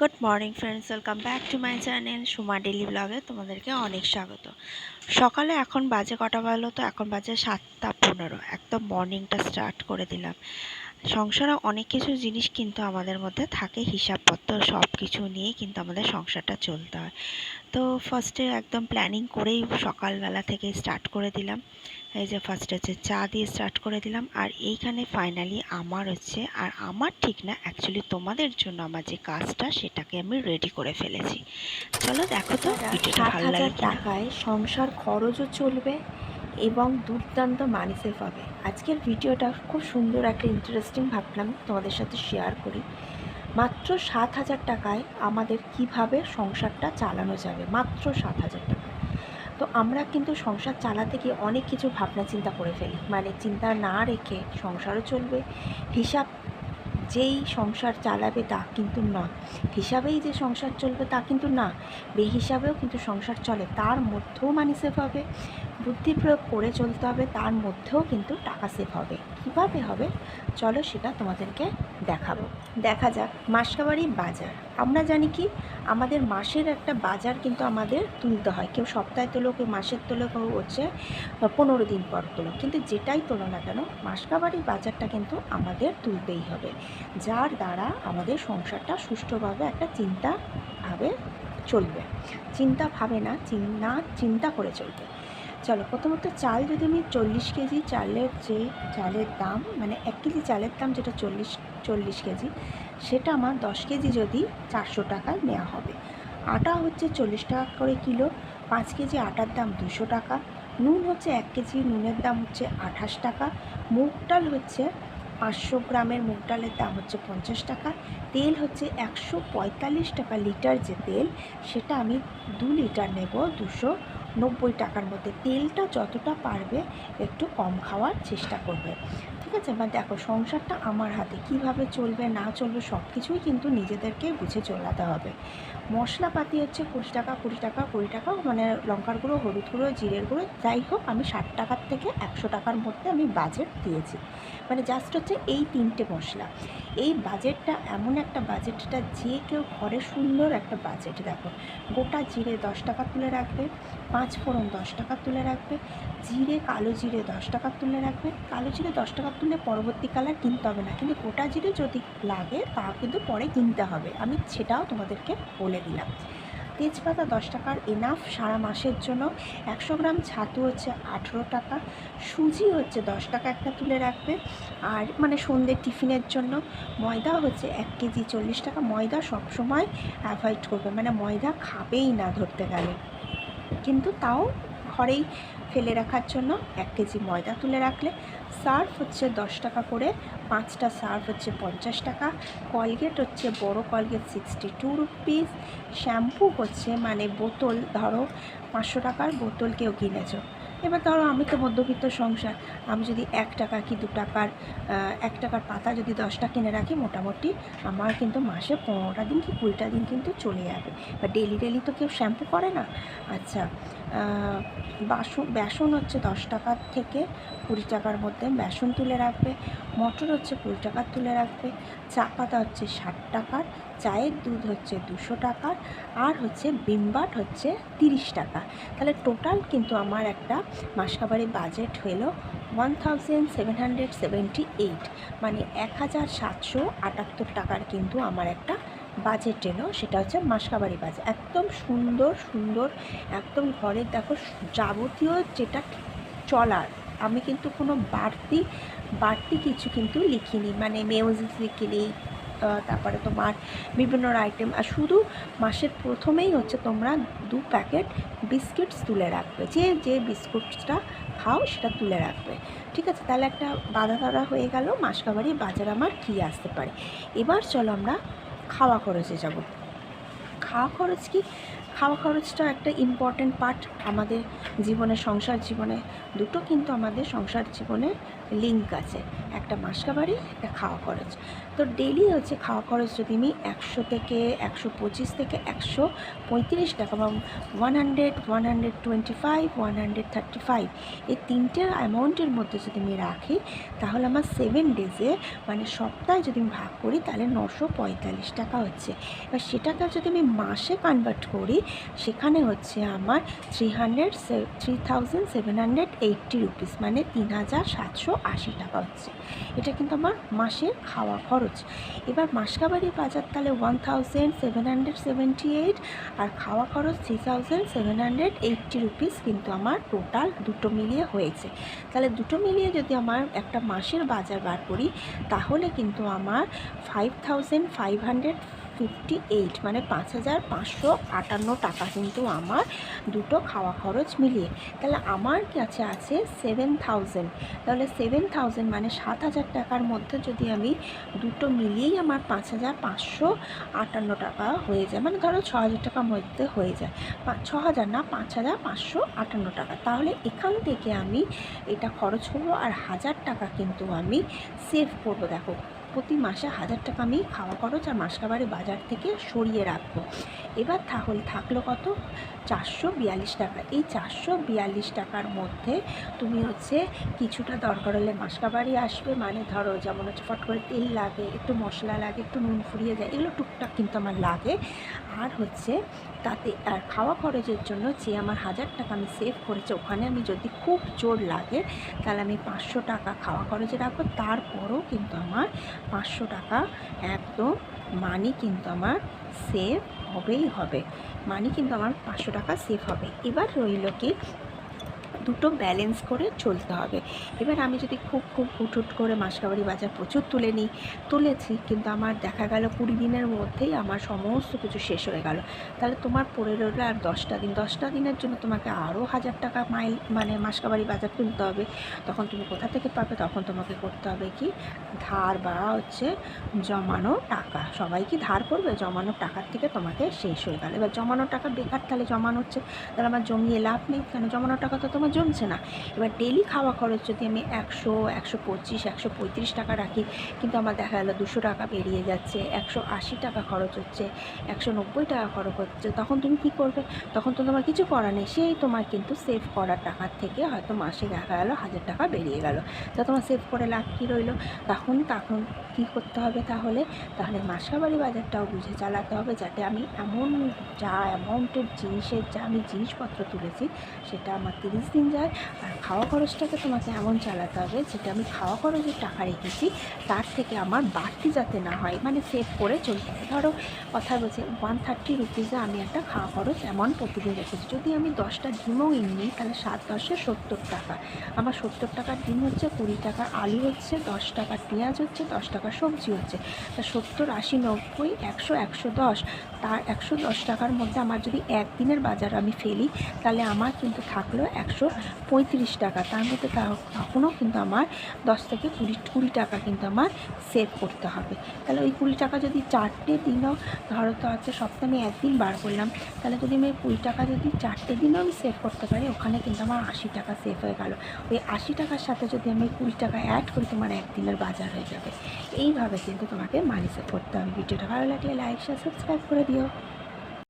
Good morning friends, welcome back to my channel Suma daily ব্লগে তোমাদেরকে অনেক স্বাগত। সকালে এখন বাজে কটা বাজলো তো? এখন বাজে সাতটা পনেরো। একদম মর্নিংটা স্টার্ট করে দিলাম। সংসারে অনেক কিছু জিনিস কিন্তু আমাদের মধ্যে থাকে হিসাবপত্র সব কিছু নিয়ে কিন্তু আমাদের সংসারটা চলতে হয়। তো ফার্স্টে একদম প্ল্যানিং করেই সকালবেলা থেকে স্টার্ট করে দিলাম। এই যে ফার্স্ট হচ্ছে চা দিয়ে স্টার্ট করে দিলাম। আর এইখানে ফাইনালি আমার হচ্ছে আর আমার ঠিক না অ্যাকচুয়ালি তোমাদের জন্য আমার যে কাজটা সেটাকে আমি রেডি করে ফেলেছি। চলো দেখো তো ভিডিওটা ভালো লাগে টাকায় সংসার খরচও চলবে এবং দুর্দান্ত মানি সেফ হবে আজকের ভিডিওটা খুব সুন্দর একটা ইন্টারেস্টিং ভাবলাম তোমাদের সাথে শেয়ার করি। মাত্র সাত হাজার টাকায় আমাদের কীভাবে সংসারটা চালানো যাবে? মাত্র সাত হাজার টাকা। তো আমরা কিন্তু সংসার চালাতে গিয়ে অনেক কিছু ভাবনা চিন্তা করে ফেলি। মানে চিন্তা না রেখে সংসারও চলবে, হিসাব যেই সংসার চালাবে তা কিন্তু নয় হিসাবেই যে সংসার চলবে তা কিন্তু না। বেহিসাবেও কিন্তু সংসার চলে। তার মধ্যেও মানি সেভ হবে। বুদ্ধি প্রয়োগ করে চলতে হবে। তার মধ্যেও কিন্তু টাকা সেভ হবে। কীভাবে হবে? চলো সেটা তোমাদেরকে দেখাবো। দেখা যাক, মাসকাবাড়ি বাজার। আমরা জানি কি, আমাদের মাসের একটা বাজার কিন্তু আমাদের তুলতে হয়। কেউ সপ্তাহে তোলো কেউ মাসের তোলো কেউ হচ্ছে পনেরো দিন পর তোলো কিন্তু যেটাই তোলো না কেন, মাসকাবাড়ি বাজারটা কিন্তু আমাদের তুলতেই হবে। যার দ্বারা আমাদের সংসারটা সুষ্ঠুভাবে একটা চিন্তাভাবে চলবে। চিন্তা ভাবে না চিন্তা চিন্তা করে চলবে। চলো, প্রথমত চাল যদি আমি চল্লিশ কেজি, চালের যে চালের দাম মানে এক কেজি চালের দাম যেটা চল্লিশ চল্লিশ কেজি, সেটা আমার দশ কেজি যদি চারশো টাকায় নেওয়া হবে। আটা হচ্ছে চল্লিশ টাকা করে কিলো, পাঁচ কেজি আটার দাম দুশো টাকা, নুন হচ্ছে এক কেজি, নুনের দাম হচ্ছে আঠাশ টাকা, মুগ ডাল হচ্ছে পাঁচশো গ্রামের মুগ ডালের দাম হচ্ছে পঞ্চাশ টাকা, তেল হচ্ছে একশো পঁয়তাল্লিশ টাকা লিটার যে তেল, সেটা আমি দু লিটার নেব দুশো নব্বই টাকার মধ্যে। তেলটা যতটা পারবে একটু কম খাওয়ার চেষ্টা করবে। ঠিক আছে? এবার দেখো, সংসারটা আমার হাতে। কীভাবে চলবে, না চলবে সব কিছুই কিন্তু নিজেদেরকে বুঝে চলাতে হবে। মশলাপাতি হচ্ছে কুড়ি টাকা কুড়ি টাকা কুড়ি টাকা মানে লঙ্কার গুঁড়ো, হলুদ গুঁড়ো, জিরের গুঁড়ো, যাই হোক, আমি ষাট টাকার থেকে একশো টাকার মধ্যে আমি বাজেট দিয়েছি। মানে জাস্ট হচ্ছে এই তিনটে মশলা। এই বাজেটটা এমন একটা বাজেটটা যে কেউ ঘরে সুন্দর একটা বাজেট দেখো, গোটা জিরে দশ টাকা তুলে রাখবে, পাঁচ ফোড়ন দশ টাকা তুলে রাখবে, জিরে, কালো জিরে দশ টাকা তুলে রাখবে। কালো জিরে দশ টাকা তুলে পরবর্তীকালে কিনতে হবে না, কিন্তু গোটা জিরে যদি লাগে তা কিন্তু পরে কিনতে হবে। আমি সেটাও তোমাদেরকে বলে দিলাম। তেজপাতা দশ টাকার এনাফ সারা মাসের জন্য। একশো গ্রাম ছাতু হচ্ছে আঠেরো টাকা, সুজি হচ্ছে দশ টাকা একটা তুলে রাখবে। আর মানে সন্ধ্যের টিফিনের জন্য ময়দা হচ্ছে এক কেজি চল্লিশ টাকা। ময়দা সবসময় অ্যাভয়েড করবে মানে ময়দা খাবেই না ধরতে গেলে। কিন্তু তাও ঘরেই ফেলে রাখার জন্য এক কেজি ময়দা তুলে রাখলে সার্ফ হচ্ছে দশ টাকা করে, পাঁচটা সার্ফ হচ্ছে পঞ্চাশ টাকা, কলগেট হচ্ছে বড় Colgate sixty two rupees shampoo হচ্ছে মানে বোতল ধরো পাঁচশো টাকার বোতল কেউ কিনেছো। এবার ধরো আমি তো মধ্যবিত্ত সংসার, আমি যদি এক টাকা কি দু টাকার এক টাকার পাতা যদি দশটা কিনে রাখি, মোটামুটি আমার কিন্তু মাসে পনেরোটা দিন কি কুড়িটা দিন কিন্তু চলে যাবে। বা ডেলি ডেলি তো কেউ শ্যাম্পু করে না। আচ্ছা বাসন, বেসন হচ্ছে দশ টাকার থেকে কুড়ি টাকার মধ্যে বেসন তুলে রাখবে, মটর হচ্ছে কুড়ি টাকার তুলে রাখবে, চা পাতা হচ্ছে ষাট টাকার, চায়ের দুধ হচ্ছে দুশো টাকার, আর হচ্ছে বিমবাট হচ্ছে তিরিশ টাকা। তাহলে টোটাল কিন্তু আমার একটা মাসকাবারি বাজেট হলো one thousand seven hundred seventy eight মানে এক হাজার সাতশো আটাত্তর টাকার কিন্তু আমার একটা বাজেট এলো, সেটা হচ্ছে মাসকাবারি বাজেট একদম সুন্দর সুন্দর, একদম ঘরের দেখো যাবতীয় যেটা চলার, আমি কিন্তু কোনো বাড়তি বাড়তি কিছু কিন্তু লিখিনি মানে মেউজিস লিখিনি তারপরে তোমার বিভিন্ন আইটেম আর শুধু মাসের প্রথমেই হচ্ছে তোমরা দু প্যাকেট বিস্কিটস তুলে রাখবে। যে যে বিস্কুটসটা খাও সেটা তুলে রাখবে। ঠিক আছে? তাহলে একটা বাধা ধরা হয়ে গেল মাসকাবারি বাজার আমার কী আসতে পারে? এবার চলো আমরা খাওয়া খরচে যাব। খাওয়া খরচ কি? খাওয়া খরচটা একটা ইম্পর্ট্যান্ট পার্ট আমাদের জীবনে, সংসার জীবনে, দুটো কিন্তু আমাদের সংসার জীবনে লিঙ্ক আছে। একটা মাসকাবারি একটা খাওয়া খরচ। তো ডেলি হচ্ছে খাওয়া খরচ যদি আমি একশো থেকে একশো পঁচিশ থেকে একশো পঁয়ত্রিশ টাকা বা one hundred one hundred twenty five one hundred thirty five এই তিনটে অ্যামাউন্টের মধ্যে যদি আমি রাখি, তাহলে আমার সেভেন ডেজে মানে সপ্তাহে যদি আমি ভাগ করি, তাহলে নশো পঁয়তাল্লিশ টাকা হচ্ছে। এবার সেটাকে যদি আমি মাসে কনভার্ট করি, সেখানে হচ্ছে আমার three hundred three thousand seven hundred eighty rupees মানে তিন হাজার সাতশো আশি টাকা হচ্ছে। এটা কিন্তু আমার মাসের খাওয়া খরচ। এবার মাসকাবারি বাজার তাহলে one seven hundred seventy eight আর খাওয়া খরচ three seven hundred eighty rupees কিন্তু আমার টোটাল দুটো মিলিয়ে হয়েছে। তাহলে দুটো মিলিয়ে যদি আমার একটা মাসের বাজার বার করি, তাহলে কিন্তু আমার five five hundred fifty eight মানে পাঁচ হাজার পাঁচশো আটান্ন টাকা কিন্তু আমার দুটো খাওয়া খরচ মিলিয়ে। তাহলে আমার কাছে আছে সেভেন থাউজেন্ড তাহলে সেভেন থাউজেন্ড মানে সাত হাজার টাকার মধ্যে যদি আমি দুটো মিলিয়েই আমার পাঁচ হাজার পাঁচশো আটান্ন টাকা হয়ে যায় মানে ধরো ছ হাজার টাকার মধ্যে হয়ে যায় ছ হাজার না, পাঁচ হাজার পাঁচশো আটান্ন টাকা। তাহলে এখান থেকে আমি এটা খরচ করব আর হাজার টাকা কিন্তু আমি সেভ করব। দেখো প্রতি মাসে হাজার টাকা আমি খাওয়া খরচ আর মাসকাবারে বাজার থেকে সরিয়ে রাখব। এবার তাহলে থাকল কত? চারশো বিয়াল্লিশ টাকা। এই চারশো বিয়াল্লিশ টাকার মধ্যে তুমি হচ্ছে কিছুটা দরকার হলে মাসকাবারি আসবে। মানে ধরো যেমন হচ্ছে ফট করে তেল লাগে, একটু মশলা লাগে, একটু নুন ফুরিয়ে যায়, এগুলো টুকটাক কিন্তু আমার লাগে। আর হচ্ছে, তাতে আর খাওয়া খরচের জন্য যে আমার হাজার টাকা আমি সেভ করেছি, ওখানে আমি যদি খুব জোর লাগে, তাহলে আমি পাঁচশো টাকা খাওয়া খরচে রাখব। তারপরও কিন্তু আমার পাঁচশো টাকা একদম মানি কিন্তু আমার সেভ হবেই হবে। মানি কিন্তু আমার পাঁচশো টাকা সেভ হবে। এবার রইল কি দুটো ব্যালেন্স করে চলতে হবে। এবার আমি যদি খুব খুব হুটহুট করে মাসকাবারি বাজার প্রচুর তুলে নিই, তুলেছি, কিন্তু আমার দেখা গেল কুড়ি দিনের মধ্যেই আমার সমস্ত কিছু শেষ হয়ে গেল। তাহলে তোমার পড়ে রইল আর দশটা দিন, দশটা দিনের জন্য তোমাকে আরও হাজার টাকা মাইল মানে মাসকাবারি বাজার তুলতে হবে। তখন তুমি কোথা থেকে পাবে? তখন তোমাকে করতে হবে কি? ধার বা হচ্ছে জমানো টাকা। সবাই কি ধার করবে? জমানো টাকার থেকে তোমাকে শেষ হয়ে গেল। এবার জমানো টাকা বেকার, তাহলে জমানো হচ্ছে। তাহলে আমার জমিয়ে লাভ নেই। কেন? জমানো টাকা তো তোমার জমছে না। এবার ডেলি খাওয়া খরচ যদি আমি একশো একশো পঁচিশ, একশো পঁয়ত্রিশ টাকা রাখি, কিন্তু আমার দেখা গেলো দুশো টাকা বেরিয়ে যাচ্ছে, একশো আশি টাকা খরচ হচ্ছে, একশো নব্বই টাকা খরচ হচ্ছে, তখন তুমি কি করবে? তখন তো তোমার কিছু করার নেই, সেই তোমার কিন্তু সেভ করার টাকার থেকে হয়তো মাসে দেখা গেলো হাজার টাকা বেরিয়ে গেল। তা তোমার সেভ করে লাভ কী রইল? তখন তখন কী করতে হবে তাহলে? তাহলে মাসকাবারি বাজারটাও বুঝে চালাতে হবে যাতে আমি এমন যা অ্যামাউন্টের জিনিসের যা আমি জিনিসপত্র তুলেছি, সেটা আমার তিরিশ দিন যায়। আর খাওয়া খরচটাকে তোমাকে এমন চালাতে হবে, যেটা আমি খাওয়া খরচের টাকা রেখেছি, তার থেকে আমার বাড়তি যাতে না হয় মানে সেভ করে চলতে হবে। ধরো, কথা বলছে ওয়ান থার্টি রুপিসে আমি একটা খাওয়া খরচ এমন প্রতিদিন রেখেছি। যদি আমি দশটা ডিমও নিই তাহলে সাত, দশে সত্তর টাকা। আমার সত্তর টাকার ডিম হচ্ছে কুড়ি টাকা, আলু হচ্ছে দশ টাকার পেঁয়াজ হচ্ছে দশ টাকা, সবজি হচ্ছে। তা সত্তর, আশি, নব্বই, একশো একশো দশ, তার একশো দশ টাকার মধ্যে আমার যদি একদিনের বাজার আমি ফেলি, তাহলে আমার কিন্তু থাকল একশো পঁয়ত্রিশ টাকা। তার মধ্যে তখনও কিন্তু আমার দশ থেকে কুড়ি কুড়ি টাকা কিন্তু আমার সেভ করতে হবে। তাহলে ওই কুড়ি টাকা যদি চারটে দিনও, ধরো তো হচ্ছে সপ্তাহে আমি একদিন বার করলাম, তাহলে যদি আমি কুড়ি টাকা যদি চারটে দিনও আমি সেভ করতে পারি, ওখানে কিন্তু আমার আশি টাকা সেভ হয়ে গেল। ওই আশি টাকার সাথে যদি আমি কুড়ি টাকা অ্যাড করি তোমার একদিনের বাজার হয়ে যাবে। এইভাবে কিন্তু তোমাকে মালিশে করতে হবে। ভিডিওটা ভালো লাগলে লাইক শেয়ার সাবস্ক্রাইব করে দিও।